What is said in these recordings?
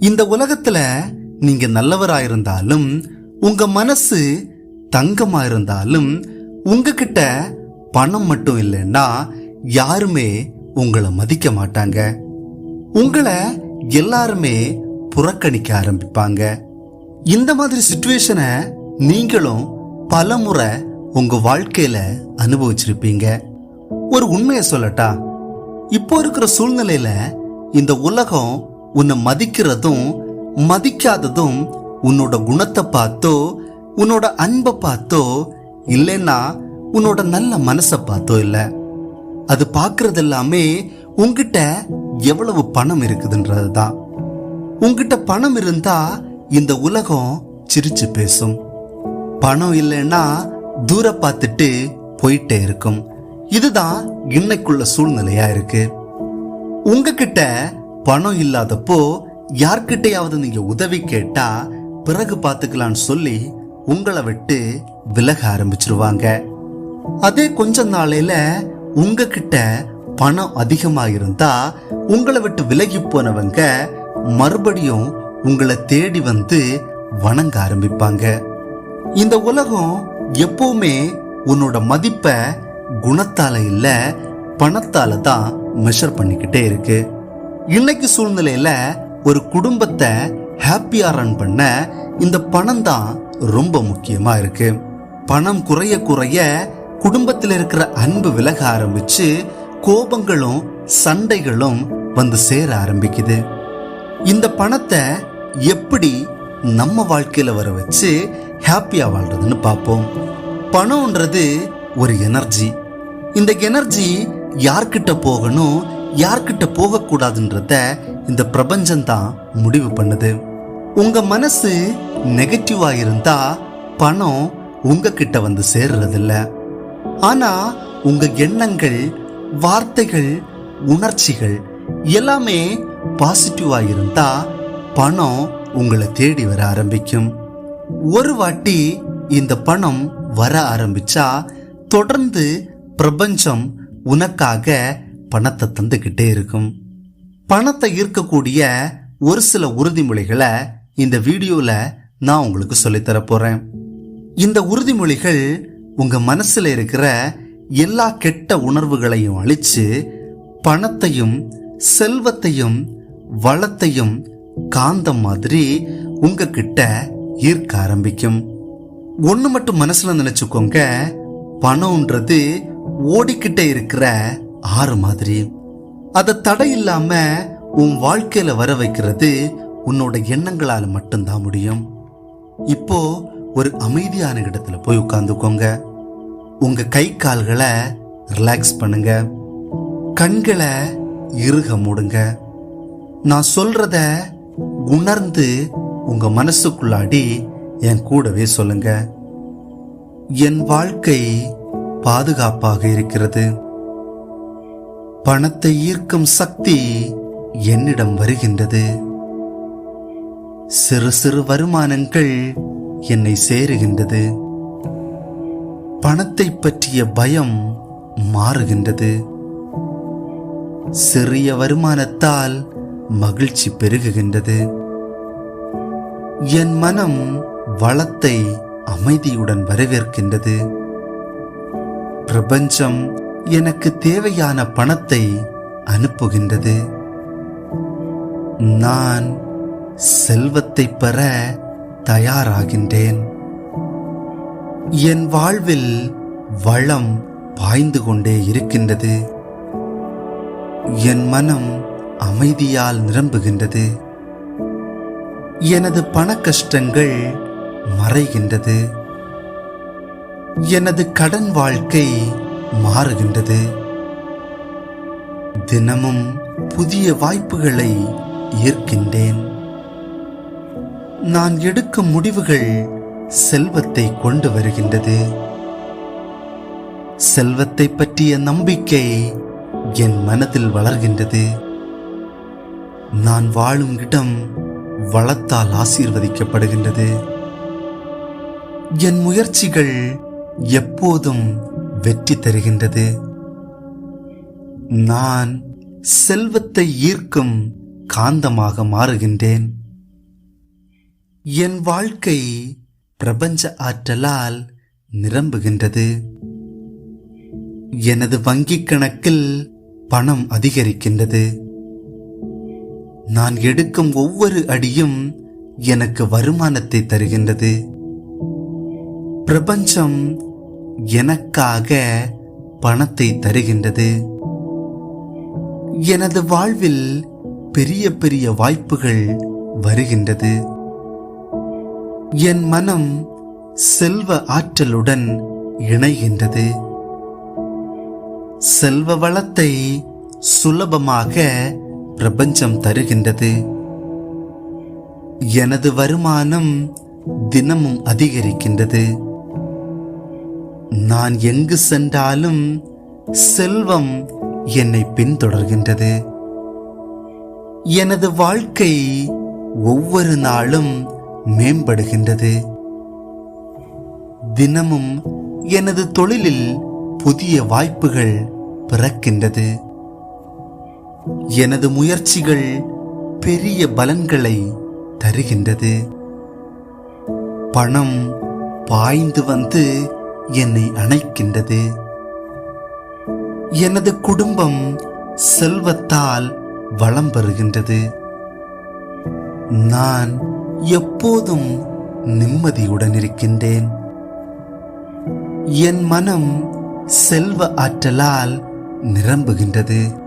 இந்த உலகத்துல நீங்க நல்லவராயிருந்தாலும் உங்க மனசு தங்கமா இருந்தாலும் உங்ககிட்ட பணம் மட்டும் இல்லைன்னா யாருமே உங்களை மதிக்க மாட்டாங்க. உங்களை எல்லாருமே புறக்கணிக்க ஆரம்பிப்பாங்க. இந்த மாதிரி சுச்சுவேஷனை நீங்களும் பலமுறை உங்க வாழ்க்கையில அனுபவிச்சிருப்பீங்க. ஒரு உண்மையை சொல்லட்டா இப்போ இருக்கிற சூழ்நிலையில இந்த உலகம் உன்னை மதிக்கிறதும் மதிக்காததும் உன்னோட குணத்தை பார்த்தோ உன்னோட அன்பை பார்த்தோ இல்லைன்னா உன்னோட நல்ல மனசை பார்த்தோ இல்லை. அது பார்க்கறது எல்லாமே உங்ககிட்ட எவ்வளவு பணம் இருக்குதுன்றது தான் உங்ககிட்ட பணம் இருந்தா இந்த உலகம் சிரிச்சு பேசும். பணம் இல்லைன்னா தூர பார்த்துட்டு போயிட்டே இருக்கும். இதுதான் இன்னைக்குள்ள சூழ்நிலையா இருக்கு. உங்ககிட்ட பணம் இல்லாதப்போ யார்கிட்டையாவது நீங்க உதவி கேட்டா பிறகு பார்த்துக்கலான்னு சொல்லி உங்களை விட்டு விலக ஆரம்பிச்சிருவாங்க. அதே கொஞ்ச நாளையில உங்ககிட்ட பணம் அதிகமா இருந்தா உங்களை விட்டு விலகி போனவங்க மறுபடியும் உங்களை தேடி வந்து வணங்க ஆரம்பிப்பாங்க. இந்த உலகம் எப்பவுமே உன்னோட மதிப்பை குணத்தால இல்ல பணத்தால தான் மெஷர் பண்ணிக்கிட்டே இருக்கு. இன்னைக்கு சூழ்நிலையில ஒரு குடும்பத்தை ஹாப்பியா ரன் பண்ண இந்த பணம் தான் ரொம்ப முக்கியமா இருக்கு. பணம் குறைய குறைய குடும்பத்தில் இருக்கிற அன்பு விலக ஆரம்பிச்சு கோபங்களும் சண்டைகளும் வந்து சேர ஆரம்பிக்குது. இந்த பணத்தை எப்படி நம்ம வாழ்க்கையில வர வச்சு ஹாப்பியா வாழ்றதுன்னு பார்ப்போம். பணம்ன்றது ஒரு எனர்ஜி இந்த எனர்ஜி யார்கிட்ட போகணும் யார்கிட்ட போகக்கூடாதுன்றத இந்த பிரபஞ்சம் தான் முடிவு பண்ணுது. உங்க மனசு நெகட்டிவா இருந்தா பணம் உங்ககிட்ட வந்து சேர்றதில்ல. ஆனா உங்க எண்ணங்கள் வார்த்தைகள் உணர்ச்சிகள் எல்லாமே பாசிட்டிவா இருந்தா பணம் உங்களை தேடி வர ஆரம்பிக்கும். ஒரு வாட்டி இந்த பணம் வர ஆரம்பிச்சா தொடர்ந்து பிரபஞ்சம் உனக்காக பணத்தை தந்துக்கிட்டே இருக்கும். பணத்தை ஈர்க்கக்கூடிய ஒரு சில உறுதிமொழிகளை இந்த வீடியோவில் நான் உங்களுக்கு சொல்லித்தர போகிறேன் இந்த உறுதிமொழிகள் உங்கள் மனசில் இருக்கிற எல்லா கெட்ட உணர்வுகளையும் அழித்து பணத்தையும் செல்வத்தையும் வளத்தையும் காந்தம் மாதிரி உங்ககிட்ட ஈர்க்க ஆரம்பிக்கும். ஒன்று மட்டும் மனசில் நினச்சிக்கோங்க பணம்ன்றது ஓடிக்கிட்டே இருக்கிற ஆறு மாதிரி. அதை தடை இல்லாம உன் வாழ்க்கையில வர வைக்கிறது உன்னோட எண்ணங்களால மட்டும்தான் முடியும். இப்போ ஒரு அமைதியான இடத்துல போய் உட்காந்துக்கோங்க உங்க கை கால்களை ரிலாக்ஸ் பண்ணுங்க. கண்களை இறுக மூடுங்க. நான் சொல்றத உணர்ந்து உங்க மனசுக்குள்ளாடி என் கூடவே சொல்லுங்க. என் வாழ்க்கை பாதுகாப்பாக இருக்கிறது. பணத்தை ஈர்க்கும் சக்தி என்னிடம் வருகின்றது. சிறு சிறு வருமானங்கள் என்னை சேருகின்றது. பணத்தை பற்றிய பயம் மாறுகின்றது. சிறிய வருமானத்தால் மகிழ்ச்சி பெருகுகின்றது. என் மனம் வளத்தை அமைதியுடன் வரவேற்கின்றது. பிரபஞ்சம் எனக்கு தேவையான பணத்தை அனுப்புகின்றது. நான் செல்வத்தை பெற தயாராகின்றேன். என் வாழ்வில் வளம் பாய்ந்து கொண்டே இருக்கின்றது. என் மனம் அமைதியால் நிரம்புகின்றது. எனது பண கஷ்டங்கள் மறைகின்றது. எனது கடன் வாழ்க்கை மாறுகின்றது. தினமும் புதிய வாய்ப்புகளை ஈர்க்கின்றேன். நான் எடுக்கும் முடிவுகள் செல்வத்தை கொண்டு வருகின்றது. செல்வத்தை பற்றிய நம்பிக்கை என் மனதில் வளர்கின்றது. நான் வாழும் இடம் வளத்தால் ஆசீர்வதிக்கப்படுகின்றது. என் முயற்சிகள் எப்போதும் வெற்றி தருகின்றது. நான் செல்வத்தை ஈர்க்கும் காந்தமாக மாறுகின்றேன். என் வாழ்க்கை பிரபஞ்ச ஆற்றலால் நிரம்புகின்றது. எனது வங்கிக் கணக்கில் பணம் அதிகரிக்கின்றது. நான் எடுக்கும் ஒவ்வொரு அடியும் எனக்கு வருமானத்தை தருகின்றது. பிரபஞ்சம் எனக்காக பணத்தை தருகின்றது. எனது வாழ்வில் பெரிய பெரிய வாய்ப்புகள் வருகின்றது. என் மனம் செல்வ ஆற்றலுடன் இணைகின்றது. செல்வ வளத்தை சுலபமாக பிரபஞ்சம் தருகின்றது. எனது வருமானம் தினமும் அதிகரிக்கின்றது. நான் எங்கு சென்றாலும் செல்வம் என்னை பின்தொடர்கின்றது. எனது வாழ்க்கை ஒவ்வொரு நாளும் மேம்படுகின்றது. தினமும் எனது தொழிலில் புதிய வாய்ப்புகள் பிறக்கின்றது. எனது முயற்சிகள் பெரிய பலன்களை தருகின்றது. பணம் பாய்ந்து வந்து என்னை அணைக்கின்றது. எனது குடும்பம் செல்வத்தால் வளம் பெறுகின்றது. நான் எப்போதும் நிம்மதியுடன் இருக்கின்றேன். என் மனம் செல்வ ஆற்றலால் நிரம்புகின்றது.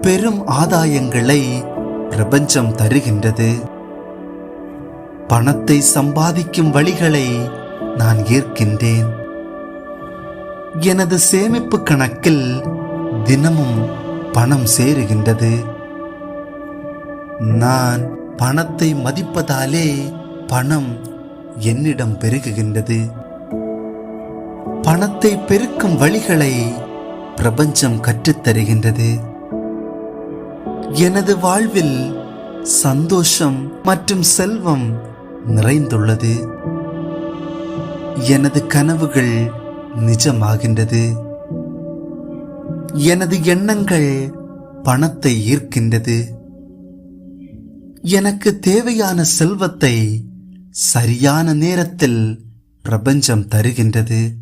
பெரும் ஆதாயங்களை பிரபஞ்சம் தருகின்றது. பணத்தை சம்பாதிக்கும் வழிகளை நான் ஏற்கின்றேன். எனது சேமிப்பு கணக்கில் தினமும் பணம் சேருகின்றது. நான் பணத்தை மதிப்பதாலே பணம் என்னிடம் பெருகுகின்றது. பணத்தை பெருக்கும் வழிகளை பிரபஞ்சம் கற்றுத்தருகின்றது. எனது வாழ்வில் சந்தோஷம் மற்றும் செல்வம் நிறைந்துள்ளது. எனது கனவுகள் நிஜமாகின்றது. எனது எண்ணங்கள் பணத்தை ஈர்க்கின்றது. எனக்கு தேவையான செல்வத்தை சரியான நேரத்தில் பிரபஞ்சம் தருகின்றது.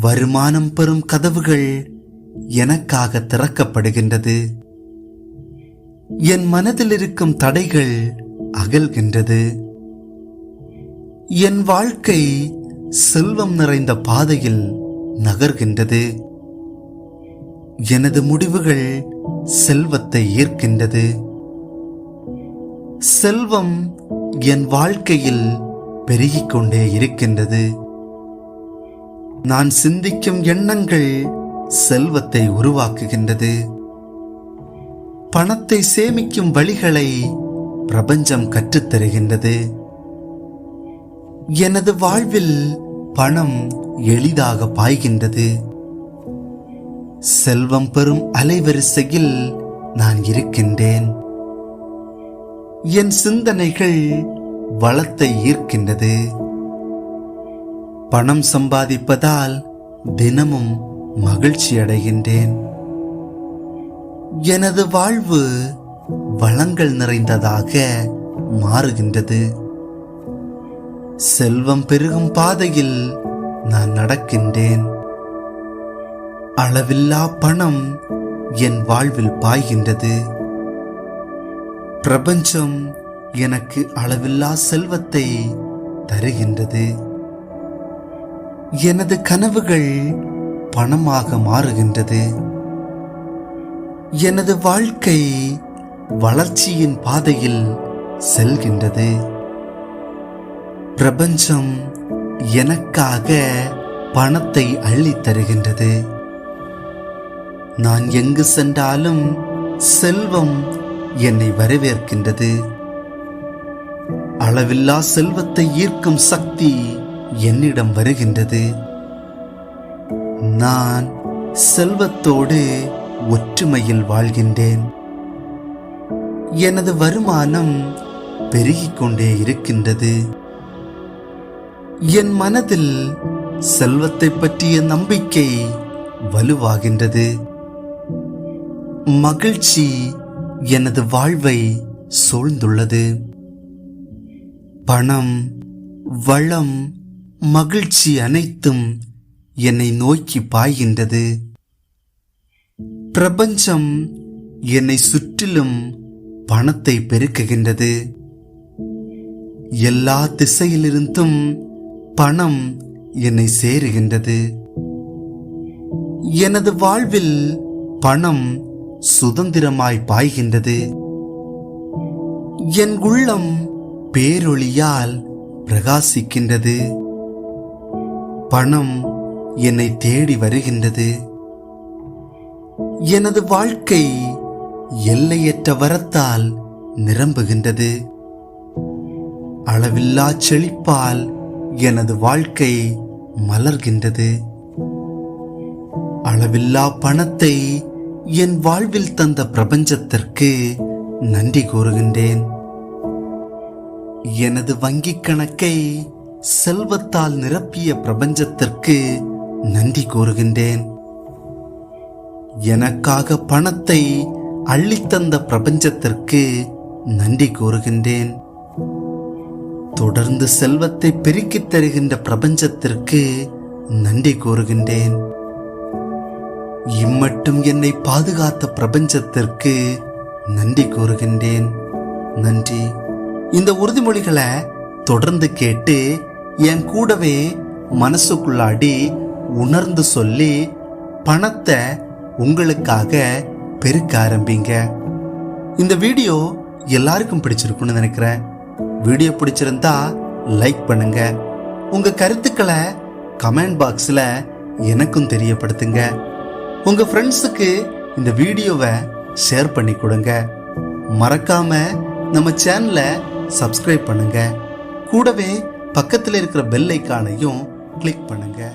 வருமானம் பெறும் கதவுகள் எனக்காக திறக்கப்படுகின்றது. என் மனதில் இருக்கும் தடைகள் அகல்கின்றது. என் வாழ்க்கை செல்வம் நிறைந்த பாதையில் நகர்கின்றது. எனது முடிவுகள் செல்வத்தை ஈர்க்கின்றது. செல்வம் என் வாழ்க்கையில் பெருகிக் கொண்டே இருக்கின்றது. நான் சிந்திக்கும் எண்ணங்கள் செல்வத்தை உருவாக்குகின்றது. பணத்தை சேமிக்கும் வழிகளை பிரபஞ்சம் கற்றுத்தருகின்றது. எனது வாழ்வில் பணம் எளிதாக பாய்கின்றது. செல்வம் பெறும் அலைவரிசையில் நான் இருக்கின்றேன். என் சிந்தனைகள் வளத்தை ஈர்க்கின்றது. பணம் சம்பாதிப்பதால் தினமும் மகிழ்ச்சி அடைகின்றேன். எனது வாழ்வு வளங்கள் நிறைந்ததாக மாறுகின்றது. செல்வம் பெருகும் பாதையில் நான் நடக்கின்றேன். அளவில்லா பணம் என் வாழ்வில் பாய்கின்றது. பிரபஞ்சம் எனக்கு அளவில்லா செல்வத்தை தருகின்றது. எனது கனவுகள் பணமாக மாறுகின்றது. எனது வாழ்க்கை வளர்ச்சியின் பாதையில் செல்கின்றது. பிரபஞ்சம் எனக்காக பணத்தை அள்ளித் தருகின்றது. நான் எங்கு சென்றாலும் செல்வம் என்னை வரவேற்கின்றது. அளவில்லா செல்வத்தை ஈர்க்கும் சக்தி என்னிடம் வருகின்றது. நான் செல்வத்தோடு ஒற்றுமையில் வாழ்கின்றேன். எனது வருமானம் பெருகிக் கொண்டே இருக்கின்றது. என் மனதில் செல்வத்தை பற்றிய நம்பிக்கை வலுவாகின்றது. மகிழ்ச்சி எனது வாழ்வை சூழ்ந்துள்ளது. பணம் வளம் மகிழ்ச்சி அனைத்தும் என்னை நோக்கி பாய்கின்றது. பிரபஞ்சம் என்னை சுற்றிலும் பணத்தை பெருக்குகின்றது. எல்லா திசையிலிருந்தும் பணம் என்னை சேருகின்றது. எனது வாழ்வில் பணம் சுதந்திரமாய் பாய்கின்றது. என் உள்ளம் பேரொளியால் பிரகாசிக்கின்றது. பணம் என்னை தேடி வருகின்றது. எனது வாழ்க்கை எல்லையற்ற வரத்தால் நிரம்புகின்றது. அளவில்லா செழிப்பால் எனது வாழ்க்கை மலர்கின்றது. அளவில்லா பணத்தை என் வாழ்வில் தந்த பிரபஞ்சத்திற்கு நன்றி கூறுகின்றேன். எனது வங்கிக் கணக்கை செல்வத்தால் நிரப்பிய பிரபஞ்சத்திற்கு நன்றி கூறுகின்றேன். எனக்காக பணத்தை அள்ளித்தந்த பிரபஞ்சத்திற்கு நன்றி கூறுகின்றேன். தொடர்ந்து செல்வத்தை பெருக்கித் தருகின்ற பிரபஞ்சத்திற்கு நன்றி கூறுகின்றேன். இம்மட்டும் என்னை பாதுகாத்த பிரபஞ்சத்திற்கு நன்றி கூறுகின்றேன். நன்றி. இந்த உறுதிமொழிகளை தொடர்ந்து கேட்டு என் கூடவே மனசுக்குள்ளாடி உணர்ந்து சொல்லி பணத்தை உங்களுக்காக பெருக்க ஆரம்பிங்க. இந்த வீடியோ எல்லாருக்கும் பிடிச்சிருக்குன்னு நினைக்கிறேன். வீடியோ பிடிச்சிருந்தா லைக் பண்ணுங்க. உங்க கருத்துக்களை கமெண்ட் பாக்ஸில் எனக்கும் தெரியப்படுத்துங்க. உங்க ஃப்ரெண்ட்ஸுக்கு இந்த வீடியோவை ஷேர் பண்ணி கொடுங்க. மறக்காம நம்ம சேனலை சப்ஸ்கிரைப் பண்ணுங்க. கூடவே பக்கத்தில் இருக்கிற பெல் ஐக்கானையும் கிளிக் பண்ணுங்கள்